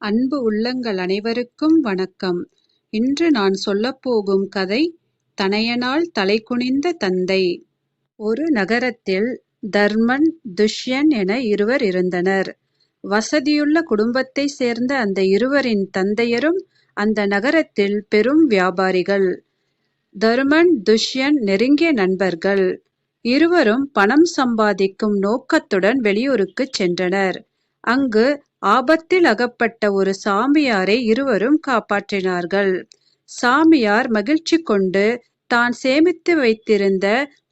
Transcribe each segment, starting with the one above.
அன்பு உள்ளங்கள் அனைவருக்கும் வணக்கம். இன்று நான் சொல்லப்போகும் கதை தனையனால் தலைகுனிந்த தந்தை. ஒரு நகரத்தில் தர்மன் துஷ்யன் என இருவர் இருந்தனர். வசதியுள்ள குடும்பத்தைச் சேர்ந்த அந்த இருவரின் தந்தையரும் அந்த நகரத்தில் பெரும் வியாபாரிகள். தர்மன் துஷ்யன் நெருங்கிய நண்பர்கள். இருவரும் பணம் சம்பாதிக்கும் நோக்கத்துடன் வெளியூருக்கு சென்றனர். அங்கு ஆபத்தில் அகப்பட்ட ஒரு சாமியாரை இருவரும் காப்பாற்றினார்கள். சாமியார் மகிழ்ச்சி கொண்டு தான் சேமித்து வைத்திருந்த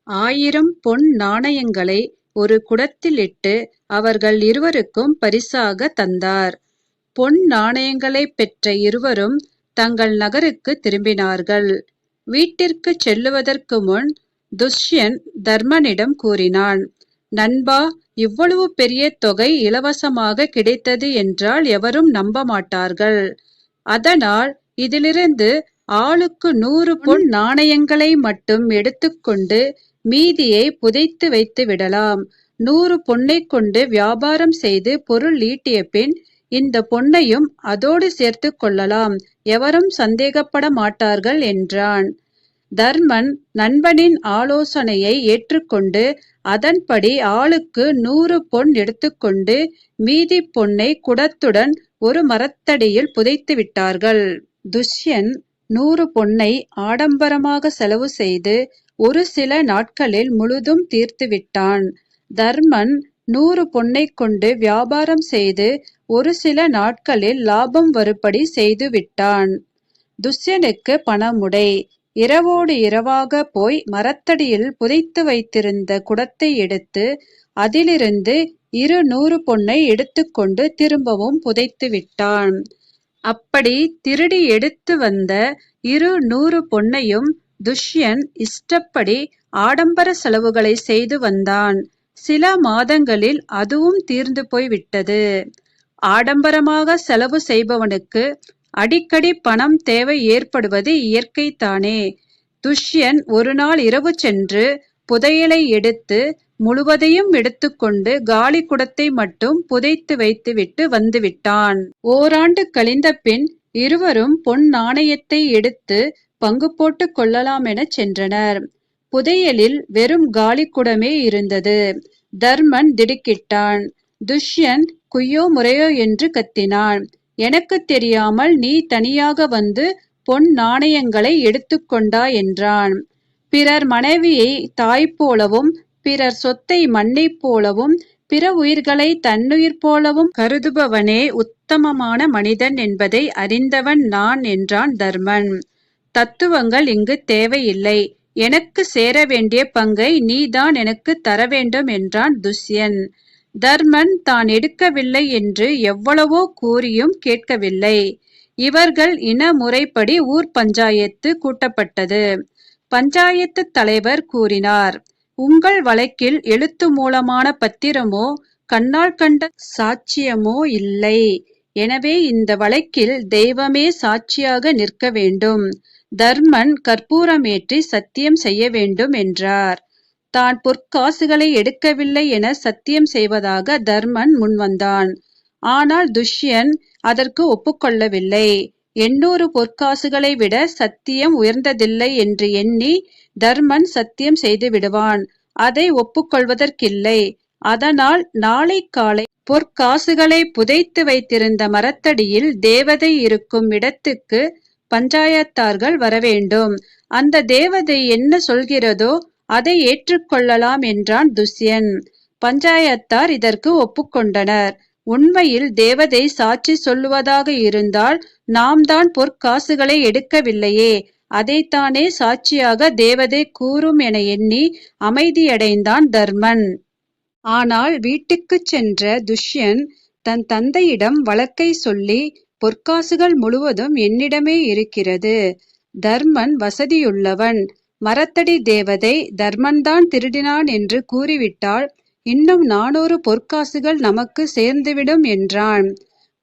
ஆயிரம் பொன் நாணயங்களை ஒரு குடத்தில் இட்டு அவர்கள் இருவருக்கும் பரிசாக தந்தார். பொன் நாணயங்களை பெற்ற இருவரும் தங்கள் நகருக்கு திரும்பினார்கள். வீட்டிற்கு செல்லுவதற்கு முன் துஷ்யன் தர்மனிடம் கூறினான் நண்பா இவ்வளவு பெரிய தொகை இலவசமாக கிடைத்தது என்றால் எவரும் நம்ப மாட்டார்கள் அதனால் இதிலிருந்து ஆளுக்கு நூறு பொன் நாணயங்களை மட்டும் எடுத்துக்கொண்டு மீதியை புதைத்து வைத்து விடலாம். நூறு பொன்னை கொண்டு வியாபாரம் செய்து பொருள் ஈட்டிய பின் இந்த பொன்னையும் அதோடு சேர்த்து கொள்ளலாம். எவரும் சந்தேகப்பட மாட்டார்கள் என்றான். தர்மன் நண்பனின் ஆலோசனையை ஏற்றுக்கொண்டு அதன்படி ஆளுக்கு நூறு பொன் எடுத்துக்கொண்டு மீதி பொன்னை குடத்துடன் ஒரு மரத்தடியில் புதைத்து விட்டார்கள். துஷ்யன் நூறு பொன்னை ஆடம்பரமாக செலவு செய்து ஒரு சில நாட்களில் முழுதும் தீர்த்து விட்டான். தர்மன் நூறு பொன்னை கொண்டு வியாபாரம் செய்து ஒரு சில நாட்களில் லாபம் வருபடி செய்து விட்டான். துஷ்யனுக்கு பணமுடை. இரவோடு இரவாக போய் மரத்தடியில் புதைத்து வைத்திருந்த குடத்தை எடுத்து அதிலிருந்து இரு நூறு பொன்னை எடுத்துக்கொண்டு திரும்பவும் புதைத்து விட்டான். அப்படி திருடி எடுத்து வந்த இரு நூறு பொன்னையும் துஷ்யன் இஷ்டப்படி ஆடம்பர செலவுகளை செய்து வந்தான். சில மாதங்களில் அதுவும் தீர்ந்து போய் விட்டது ஆடம்பரமாக செலவு செய்பவனுக்கு அடிக்கடி பணம் தேவை ஏற்படுவது இயற்கைத்தானே. துஷ்யன் ஒரு நாள் இரவு சென்று புதையலை எடுத்து முழுவதையும் எடுத்துக்கொண்டு காலி குடத்தை மட்டும் புதைத்து வைத்துவிட்டு வந்துவிட்டான். ஓராண்டு கழிந்த பின் இருவரும் பொன் நாணயத்தை எடுத்து பங்கு போட்டு கொள்ளலாம் என சென்றனர். புதையலில் வெறும் காலி குடமே இருந்தது. தர்மன் திடுக்கிட்டான். துஷ்யன் குய்யோ முறையோ என்று கத்தினான். எனக்கு தெரியாமல் நீ தனியாக வந்து பொன் நாணயங்களை எடுத்துக்கொண்டா என்றான். பிறர் மனைவியை தாய் போலவும் பிறர் சொத்தை மண்ணைப் போலவும் பிற உயிர்களை தன்னுயிர் போலவும் கருதுபவனே உத்தமமான மனிதன் என்பதை அறிந்தவன் நான் என்றான் தர்மன். தத்துவங்கள் இங்கு தேவையில்லை. எனக்கு சேர வேண்டிய பங்கை நீதான் எனக்கு தர வேண்டும் என்றான் துஷ்யன். தர்மன் தான் எடுக்கவில்லை என்று எவ்வளவோ கூறியும் கேட்கவில்லை. இவர்கள் இன முறைப்படி ஊர் பஞ்சாயத்து கூட்டப்பட்டது. பஞ்சாயத்து தலைவர் கூறினார் உங்கள் வழக்கில் எழுத்து மூலமான பத்திரமோ கண்ணால் கண்ட சாட்சியமோ இல்லை. எனவே இந்த வழக்கில் தெய்வமே சாட்சியாக நிற்க வேண்டும். தர்மன் கற்பூரமேற்றி சத்தியம் செய்ய வேண்டும் என்றார். தான் பொற்காசுகளை எடுக்கவில்லை என சத்தியம் செய்வதாக தர்மன் முன்வந்தான். ஆனால் துஷ்யன் அதற்கு ஒப்புக்கொள்ளவில்லை. எண்ணூறு பொற்காசுகளை விட சத்தியம் உயர்ந்ததில்லை என்று எண்ணி தர்மன் சத்தியம் செய்து விடுவான். அதை ஒப்புக்கொள்வதற்கில்லை. அதனால் நாளை காலை பொற்காசுகளை புதைத்து வைத்திருந்த மரத்தடியில் தேவதை இருக்கும் இடத்துக்கு பஞ்சாயத்தார்கள் வரவேண்டும். அந்த தேவதை என்ன சொல்கிறதோ அதை ஏற்றுக்கொள்ளலாம் என்றான் துஷ்யன். பஞ்சாயத்தார் இதற்கு ஒப்புக்கொண்டனர். உண்மையில் தேவதை சாட்சி சொல்லுவதாக இருந்தால் நாம் தான் பொற்காசுகளை எடுக்கவில்லையே அதைத்தானே சாட்சியாக தேவதை கூறும் என எண்ணி அமைதியடைந்தான் தர்மன். ஆனால் வீட்டுக்கு சென்ற துஷ்யன் தன் தந்தையிடம் வழக்கை சொல்லி பொற்காசுகள் முழுவதும் என்னிடமே இருக்கிறது. தர்மன் வசதியுள்ளவன். மரத்தடி தேவதை தர்மன்தான் திருடினான் என்று கூறிவிட்டால் இன்னும் நானூறு பொற்காசுகள் நமக்கு சேர்ந்துவிடும் என்றான்.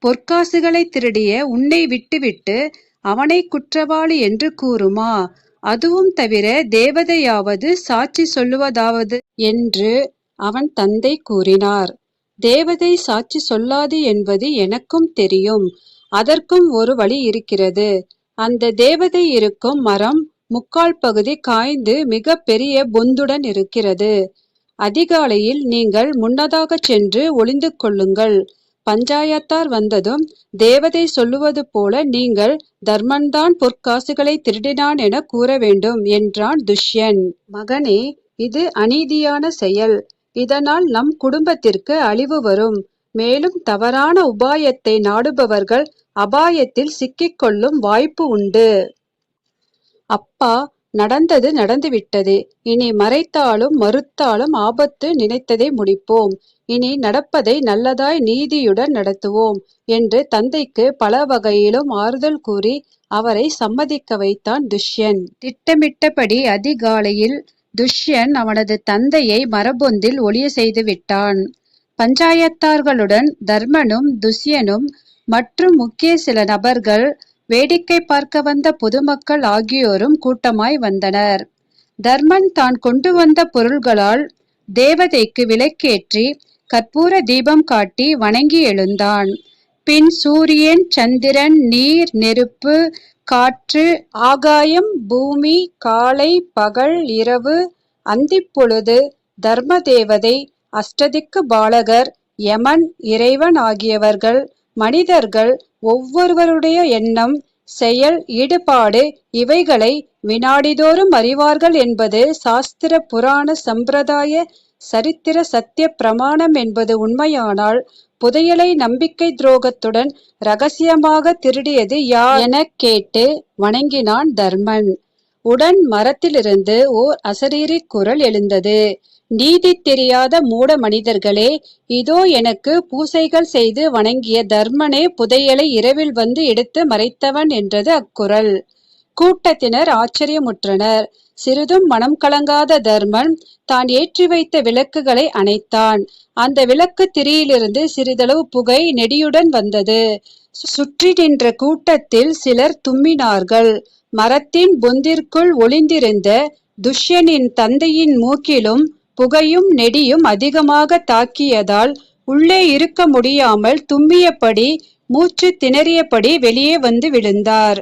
பொற்காசுகளை திருடிய உன்னை விட்டுவிட்டு அவனை குற்றவாளி என்று கூறுமா? அதுவும் தவிர தேவதையாவது சாட்சி சொல்லுவதாவது? என்று அவன் தந்தை கூறினார். தேவதை சாட்சி சொல்லாது என்பது எனக்கும் தெரியும். அதற்கும் ஒரு வழி இருக்கிறது. அந்த தேவதை இருக்கும் மரம் முக்கால் பகுதி காய்ந்து மிக பெரிய பொந்துடன் இருக்கிறது. அதிகாலையில் நீங்கள் முன்னதாக சென்று ஒளிந்து கொள்ளுங்கள். பஞ்சாயத்தார் வந்ததும் தேவதை சொல்லுவது போல நீங்கள் தர்மன்தான் பொற்காசுகளை திருடினான் என கூற வேண்டும் என்றான் துஷ்யன். மகனே இது அநீதியான செயல். இதனால் நம் குடும்பத்திற்கு அழிவு வரும். மேலும் தவறான உபாயத்தை நாடுபவர்கள் அபாயத்தில் சிக்கிக்கொள்ளும் வாய்ப்பு உண்டு. அப்பா நடந்தது நடந்துவிட்டது. இனி மறைத்தாலும் மறுத்தாலும் ஆபத்து நினைத்ததை முடிப்போம். இனி நடப்பதை நல்லதாய் நீதியுடன் நடத்துவோம் என்று தந்தைக்கு பல வகையிலும் ஆறுதல் கூறி அவரை சம்மதிக்க வைத்தான் துஷ்யன். திட்டமிட்டபடி அதிகாலையில் துஷ்யன் அவனது தந்தையை மரபொந்தில் ஒளிய செய்து விட்டான். பஞ்சாயத்தார்களுடன் தர்மனும் துஷ்யனும் மற்றும் முக்கிய சில நபர்கள் வேடிக்கை பார்க்க வந்த பொதுமக்கள் ஆகியோரும் கூட்டமாய் வந்தனர். தர்மன் தான் கொண்டு வந்த பொருள்களால் தேவதைக்கு விளக்கேற்றி கற்பூர தீபம் காட்டி வணங்கி எழுந்தான். பின் சூரியன் சந்திரன் நீர் நெருப்பு காற்று ஆகாயம் பூமி காலை பகல் இரவு அந்திப்பொழுது தர்ம தேவதை அஷ்டதிக்கு பாலகர் யமன் இறைவன் ஆகியவர்கள் மனிதர்கள் ஒவ்வொருவருடைய எண்ணம் செயல் ஈடுபாடு இவைகளை வினாடிதோறும் அறிவார்கள் என்பது சாஸ்திர புராண சம்பிரதாய சரித்திர சத்திய பிரமாணம் என்பது உண்மையானால் புதையலை நம்பிக்கை துரோகத்துடன் ரகசியமாக திருடியது யார்? எனக் கேட்டு வணங்கினான் தர்மன். உடன் மரத்திலிருந்து ஓர் அசரீரி குரல் எழுந்தது. நீதி தெரியாத மூட மனிதர்களே இதோ எனக்கு பூசைகள் செய்து வணங்கிய தர்மனே புதையலை இரவில் வந்து எடுத்து மறைத்தவன் என்றது அக்குரல் கூட்டத்தினர் ஆச்சரியமுற்றனர். சிறிதும் மனம் கலங்காத தர்மன் தான் ஏற்றி வைத்த விளக்குகளை அணைத்தான். அந்த விளக்கு திரியிலிருந்து சிறிதளவு புகை நெடியுடன் வந்தது. சுற்றி நின்ற கூட்டத்தில் சிலர் தும்மினார்கள். மரத்தின் பொந்திற்குள் ஒளிந்திருந்த துஷ்யனின் தந்தையின் மூக்கிலும் புகையும் நெடியும் அதிகமாக தாக்கியதால் உள்ளே இருக்க முடியாமல் தும்மியபடி மூச்சு திணறியபடி வெளியே வந்து விழுந்தார்.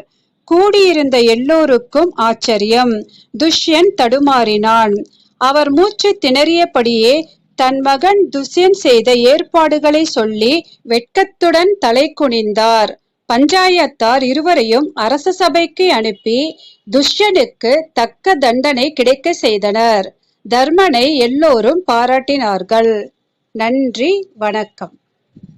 கூடியிருந்த எல்லோருக்கும் ஆச்சரியம். துஷ்யன் தடுமாறினான். அவர் மூச்சு திணறியபடியே தன் மகன் துஷ்யன் செய்த ஏற்பாடுகளை சொல்லி வெட்கத்துடன் தலை குனிந்தார். பஞ்சாயத்தார் இருவரையும் அரச சபைக்கு அனுப்பி துஷ்யனுக்கு தக்க தண்டனை கிடைக்க செய்தனர். தர்மனை எல்லோரும் பாராட்டினார்கள். நன்றி வணக்கம்.